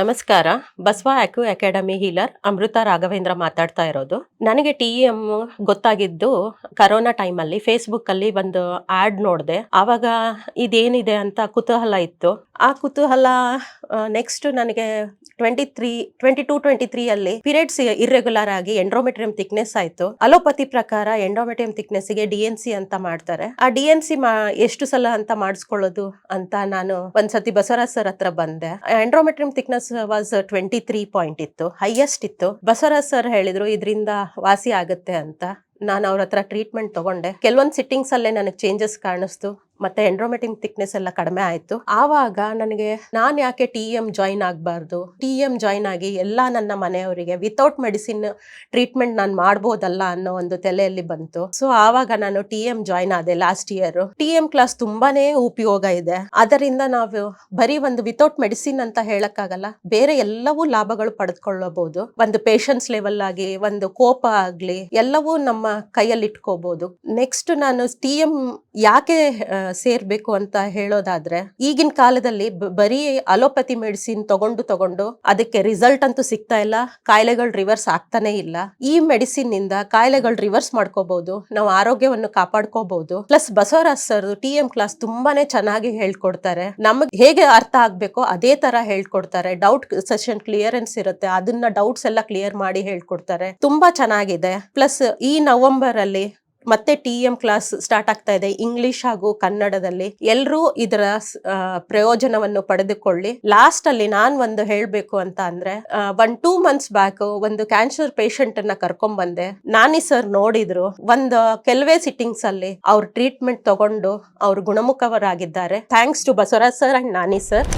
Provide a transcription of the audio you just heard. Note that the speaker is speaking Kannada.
ನಮಸ್ಕಾರ. Basava acu academy healer Amrutha Raghavendra ಮಾತಾಡ್ತಾ ಇರೋದು. ನನಗೆ ಟಿ ಎಂ ಗೊತ್ತಾಗಿದ್ದು ಕರೋನಾ ಟೈಮಲ್ಲಿ ಫೇಸ್ಬುಕ್ ಅಲ್ಲಿ ಒಂದು ಆಡ್ ನೋಡಿದೆ. ಆವಾಗ ಇದೇನಿದೆ ಅಂತ ಕುತೂಹಲ ಇತ್ತು. ಆ ಕುತೂಹಲ ನೆಕ್ಸ್ಟ್ ನನಗೆ twenty three, twenty two, twenty three ಅಲ್ಲಿ ಪೀರಿಯಡ್ಸ್ ಇರ್ರೆಗ್ಯುಲರ್ ಆಗಿ ಎಂಡ್ರೋಮೆಟ್ರಿಯಂ ಥಿಕ್ನೆಸ್ ಆಯ್ತು. ಅಲೋಪತಿ ಪ್ರಕಾರ ಎಂಡ್ರೋಮೆಟ್ರಿಯಂ ಥಿಕ್ನೆಸ್ಗೆ ಡಿ ಎನ್ ಸಿ ಅಂತ ಮಾಡ್ತಾರೆ. ಆ ಡಿ ಎನ್ ಸಿ ಎಷ್ಟು ಸಲ ಅಂತ ಮಾಡಿಸ್ಕೊಳ್ಳೋದು ಅಂತ ನಾನು ಒಂದ್ಸತಿ ಬಸವರಾಜ್ ಸರ್ ಹತ್ರ ಬಂದೆ. Endometrium thickness was twenty three point ಇತ್ತು. ಹೈಯೆಸ್ಟ್ ಇತ್ತು. ಬಸವರಾಜ್ ಸರ್ ಹೇಳಿದ್ರು, ಇದರಿಂದ ವಾಸಿ ಆಗುತ್ತೆ ಅಂತ. ನಾನು ಅವ್ರ ಹತ್ರ ಟ್ರೀಟ್ಮೆಂಟ್ ತಗೊಂಡೆ. ಕೆಲವೊಂದು ಸಿಟ್ಟಿಂಗ್ಸ್ ಅಲ್ಲೇ ನನಗೆ ಚೇಂಜಸ್ ಕಾಣಿಸ್ತು. ಮತ್ತೆ ಎಂಡ್ರೋಮೆಟಿಂಗ್ ಥಿಕ್ನೆಸ್ ಎಲ್ಲ ಕಡಿಮೆ ಆಯ್ತು. ಆವಾಗ ನನಗೆ ನಾನು ಯಾಕೆ ಟಿ ಎಂ ಜಾಯಿನ್ ಆಗಬಾರ್ದು? ಟಿ ಎಂ ಜಾಯಿನ್ ಆಗಿ ಎಲ್ಲ ನನ್ನ ಮನೆಯವರಿಗೆ ವಿತೌಟ್ ಮೆಡಿಸಿನ್ ಟ್ರೀಟ್ಮೆಂಟ್ ನಾನು ಮಾಡ್ಬೋದಲ್ಲ ಅನ್ನೋ ಒಂದು ತಲೆಯಲ್ಲಿ ಬಂತು. ಸೊ ಆವಾಗ ನಾನು ಟಿ ಎಂ ಜಾಯಿನ್ ಆದೆ last year T M class ತುಂಬಾನೇ ಉಪಯೋಗ ಇದೆ. ಅದರಿಂದ ನಾವು ಬರೀ ಒಂದು ವಿತೌಟ್ ಮೆಡಿಸಿನ್ ಅಂತ ಹೇಳಕ್ಕಾಗಲ್ಲ, ಬೇರೆ ಎಲ್ಲವೂ ಲಾಭಗಳು ಪಡೆದುಕೊಳ್ಳಬಹುದು. ಒಂದು ಪೇಷನ್ಸ್ ಲೆವೆಲ್ ಆಗಿ, ಒಂದು ಕೋಪ ಆಗ್ಲಿ, ಎಲ್ಲವೂ ನಮ್ಮ ಕೈಯಲ್ಲಿ ಇಟ್ಕೋಬಹುದು ನೆಕ್ಸ್ಟ್ ನಾನು ಟಿ ಎಂ ಯಾಕೆ ಸೇರ್ಬೇಕು ಅಂತ ಹೇಳೋದಾದ್ರೆ, ಈಗಿನ ಕಾಲದಲ್ಲಿ ಬರೀ ಅಲೋಪತಿ ಮೆಡಿಸಿನ್ ತಗೊಂಡು ತಗೊಂಡು ಅದಕ್ಕೆ ರಿಸಲ್ಟ್ ಅಂತೂ ಸಿಗ್ತಾ ಇಲ್ಲ, ಕಾಯಿಲೆಗಳು ರಿವರ್ಸ್ ಆಗ್ತಾನೆ ಇಲ್ಲ. ಈ ಮೆಡಿಸಿನ್ನಿಂದ ಕಾಯಿಲೆಗಳು ರಿವರ್ಸ್ ಮಾಡ್ಕೋಬಹುದು ನಾವು ಆರೋಗ್ಯವನ್ನು ಕಾಪಾಡ್ಕೋಬಹುದು plus Basavaraj sir T M class ತುಂಬಾನೇ ಚೆನ್ನಾಗಿ ಹೇಳ್ಕೊಡ್ತಾರೆ. ನಮಗೆ ಹೇಗೆ ಅರ್ಥ ಆಗ್ಬೇಕೋ ಅದೇ ತರ ಹೇಳ್ಕೊಡ್ತಾರೆ. ಡೌಟ್ ಸೆಷನ್ ಕ್ಲಿಯರೆನ್ಸ್ ಇರುತ್ತೆ, ಅದನ್ನ ಡೌಟ್ಸ್ ಎಲ್ಲ ಕ್ಲಿಯರ್ ಮಾಡಿ ಹೇಳ್ಕೊಡ್ತಾರೆ. ತುಂಬಾ ಚೆನ್ನಾಗಿದೆ. ಪ್ಲಸ್ ಈ ನವೆಂಬರ್ ಅಲ್ಲಿ ಮತ್ತೆ ಟಿ ಎಂ ಕ್ಲಾಸ್ ಸ್ಟಾರ್ಟ್ ಆಗ್ತಾ ಇದೆ ಇಂಗ್ಲಿಷ್ ಹಾಗೂ ಕನ್ನಡದಲ್ಲಿ. ಎಲ್ಲರೂ ಇದರ ಪ್ರಯೋಜನವನ್ನು ಪಡೆದುಕೊಳ್ಳಿ. ಲಾಸ್ಟ್ ಅಲ್ಲಿ ನಾನ್ ಒಂದು ಹೇಳ್ಬೇಕು ಅಂತ ಅಂದ್ರೆ ಒನ್ ಟೂ ಮಂತ್ಸ್ ಬ್ಯಾಕ್ ಒಂದು ಕ್ಯಾನ್ಸರ್ ಪೇಷಂಟ್ ಅನ್ನ ಕರ್ಕೊಂಡ್ ಬಂದೆ ನಾನಿ ಸರ್ ನೋಡಿದ್ರು, ಒಂದು ಕೆಲವೇ ಸಿಟ್ಟಿಂಗ್ಸ್ ಅಲ್ಲಿ ಅವ್ರ ಟ್ರೀಟ್ಮೆಂಟ್ ತಗೊಂಡು ಅವ್ರು ಗುಣಮುಖವರಾಗಿದ್ದಾರೆ thanks to Basavaraj sir and Nani sir